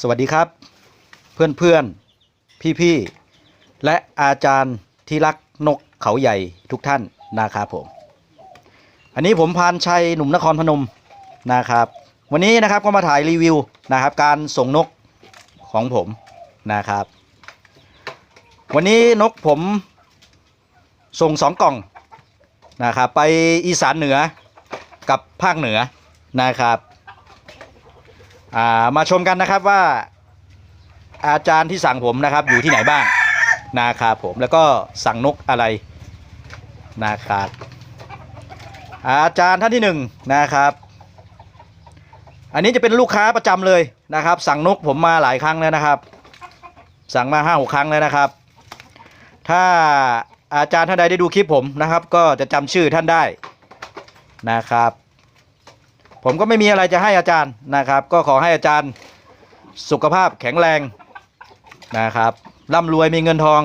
สวัสดีครับ เพื่อนเพื่อนพี่พี่ๆและอาจารย์ที่รักนกเขาใหญ่ทุกท่านนะครับผม อันนี้ผมพานชัยหนุ่มนครพนมนะครับ วันนี้นะครับก็มาถ่ายรีวิวนะครับ การส่งนกของผมนะครับ วันนี้นกผมส่งสองกล่องนะครับไปอีสานเหนือกับภาคเหนือนะครับ อ่ามาชมกันนะครับว่า อาจารย์ที่สั่งผมนะครับ อยู่ที่ไหนบ้างนะครับผมแล้วก็สั่งนกอะไรนะครับอาจารย์ท่านที่หนึ่งนะครับ อันนี้จะเป็นลูกค้าประจำเลยนะครับ สั่งนกผมมาหลายครั้งแล้วนะครับ สั่งมาห้าหกครั้งแล้วนะครับ ถ้าอาจารย์ท่านใดได้ดูคลิปผมนะครับ ก็จะจำชื่อท่านได้นะครับ ผมก็ไม่มีอะไรจะให้อาจารย์นะครับ ก็ขอให้อาจารย์สุขภาพแข็งแรงนะครับร่ำรวยมีเงินทอง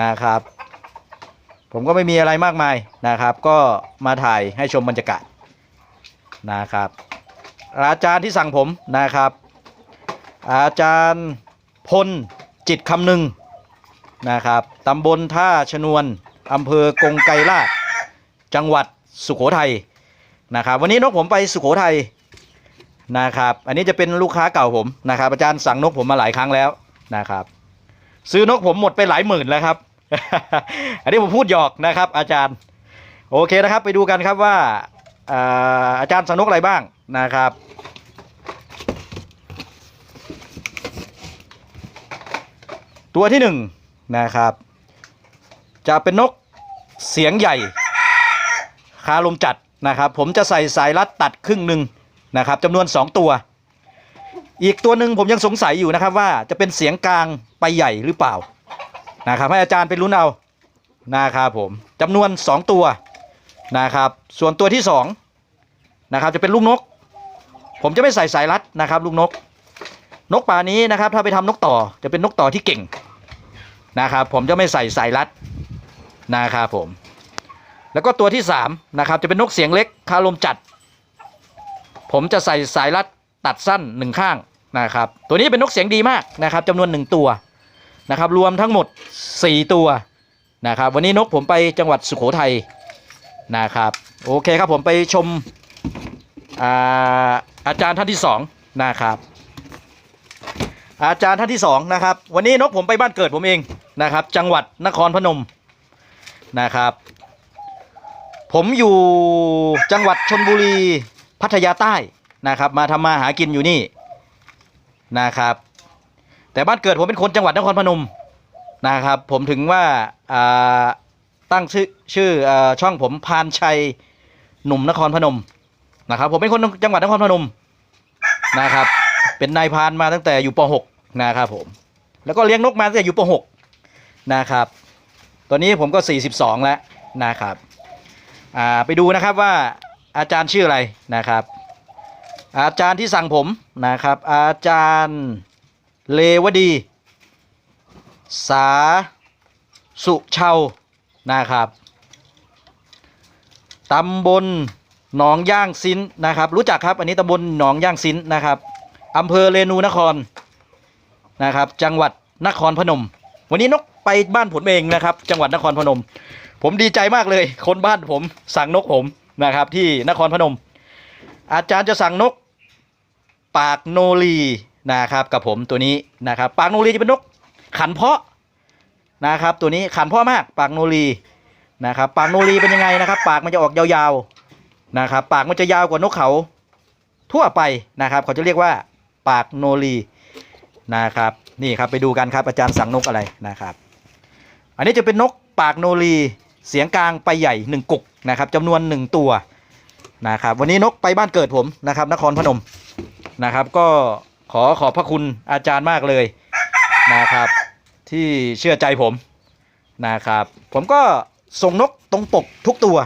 นะครับ ผมก็ไม่มีอะไรมากมายนะครับ ก็มาถ่ายให้ชมบรรยากาศนะครับอาจารย์ที่สั่งผมนะครับ อาจารย์พลจิตคำหนึ่งนะครับตำบลท่าชนวนอำเภอกงไกรลาชจังหวัดสุโขทัย นะครับวันนี้นกผมไปสุโขทัยนะครับ อันนี้จะเป็นลูกค้าเก่าผมนะครับอาจารย์สั่งนกผมมาหลายครั้งแล้วนะครับ ซื้อนกผมหมดไปหลายหมื่นแล้วครับ อันนี้ผมพูดหยอกนะครับ อาจารย์ โอเคนะครับ ไปดูกันครับว่าอาอาจารย์สั่งนกอะไรบ้างนะครับตัวที่หนึ่งนะครับ จะเป็นนกเสียงใหญ่ คาลมจัด นะครับผมจะใส่สายรัดตัดครึ่งหนึ่งนะครับจำนวน 2 ตัว อีกตัวหนึ่งผมยังสงสัยอยู่นะครับว่าจะเป็นเสียงกลางไปใหญ่หรือเปล่านะครับให้อาจารย์ไปลุ้นเอานะครับผมจำนวน 2 ตัวนะครับส่วนตัวที่2นะครับจะเป็นลูกนก ผมจะไม่ใส่สายรัดนะครับลูกนก นกป่านี้นะครับถ้าไปทำนกต่อจะเป็นนกต่อที่เก่งนะครับผมจะไม่ใส่สายรัดนะครับผม แล้วก็ตัวที่3นะครับจะเป็นนกเสียงเล็กคาลมจัด ผมจะใส่สายรัดตัดสั้นหนึ่งข้างนะครับตัวนี้เป็นนกเสียงดีมากนะครับจำนวนหนึ่งตัวนะครับรวมทั้งหมด 4 ตัวนะครับวันนี้นกผมไปจังหวัดสุโขทัยนะครับโอเคครับผมไปชมอาอาจารย์ท่านที่สองนะครับอาจารย์ท่านที่สองนะครับวันนี้นกผมไปบ้านเกิดผมเองนะครับจังหวัดนครพนมนะครับ ผมอยู่จังหวัดชนบุรีพัทยาใต้นะครับ มาทำมาหากินอยู่นี่นะครับ แต่บ้านเกิดผมเป็นคนจังหวัดนครพนมนะครับ ผมถึงว่าตั้งชื่อชื่ออช่องผมพานชัยหนุ่มนครพนมนะครับ ผมเป็นคนจังหวัดนครพนมนะครับ เป็นนายพานมาตั้งแต่อยู่ป .6 นะครับผมแล้วก็เลี้ยงนกมาตั้งแต่อยู่ป .6 นะครับ ตอนนี้ผมก็ 42 แล้วนะครับ อ่าไปดูนะครับว่าอาจารย์ชื่ออะไรนะครับ อาจารย์ที่สั่งผมนะครับ อาจารย์เลวดี สาสุเชานะครับตำบลหนองย่างซินนะครับ รู้จักครับอันนี้ตำบลหนองย่างซินนะครับอำเภอเรนูนครนะครับ จังหวัดนครพนม วันนี้นกไปบ้านผมเองนะครับ จังหวัดนครพนม ผมดีใจมากเลย คนบ้านผมสั่งนกผมนะครับ ที่นครพนม อาจารย์จะสั่งนก ปากโนรีนะครับกับผมตัวนี้นะครับ ปากโนรีจะเป็นนก ขันเพาะนะครับ ตัวนี้ขันเพาะมาก ปากโนรีนะครับ ปากโนรีเป็นยังไงนะครับ ปากมันจะออกยาวๆนะครับ ปากมันจะยาวกว่านกเขาทั่วไปนะครับ เขาจะเรียกว่า ปากโนรีนะครับ นี่ครับไปดูกันครับอาจารย์สั่งนกอะไรนะครับ อันนี้จะเป็นนกปากโนรี เสียงกลางไปใหญ่หนึ่งกุกนะครับจำนวนหนึ่งตัวนะครับวันนี้นกไปบ้านเกิดผมนะครับ นครพนมนะครับ ก็ขอขอบพระคุณอาจารย์มากเลยนะครับ ที่เชื่อใจผมนะครับ ผมก็ส่งนกตรงปกทุกตัว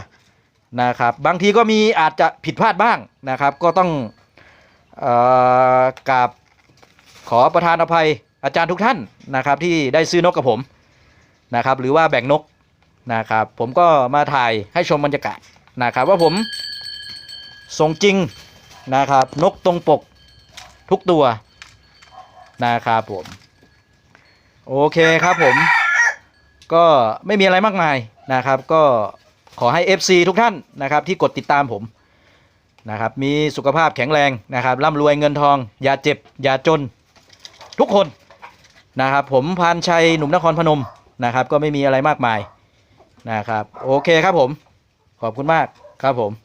นะครับ บางทีก็มีอาจจะผิดพลาดบ้างนะครับ ก็ต้องออกราบขอประทานอภัยอาจารย์ทุกท่านนะครับ ที่ได้ซื้อนกกับผมนะครับ หรือว่าแบ่งนก นะครับ ผมก็มาถ่ายให้ชมบรรยากาศนะครับว่าผมส่งจริงนะครับ นกตรงปกทุกตัวนะครับผมโอเคครับผมก็ไม่มีอะไรมากมายนะครับ ก็ขอให้ FC ทุกท่านนะครับที่กดติดตามผมนะครับมีสุขภาพแข็งแรงนะครับร่ำรวยเงินทอง อย่าเจ็บ อย่าจน ทุกคนนะครับผมพานชัยหนุ่มนครพนมนะครับ ก็ไม่มีอะไรมากมาย นะครับ โอเคครับผม ขอบคุณมากครับผม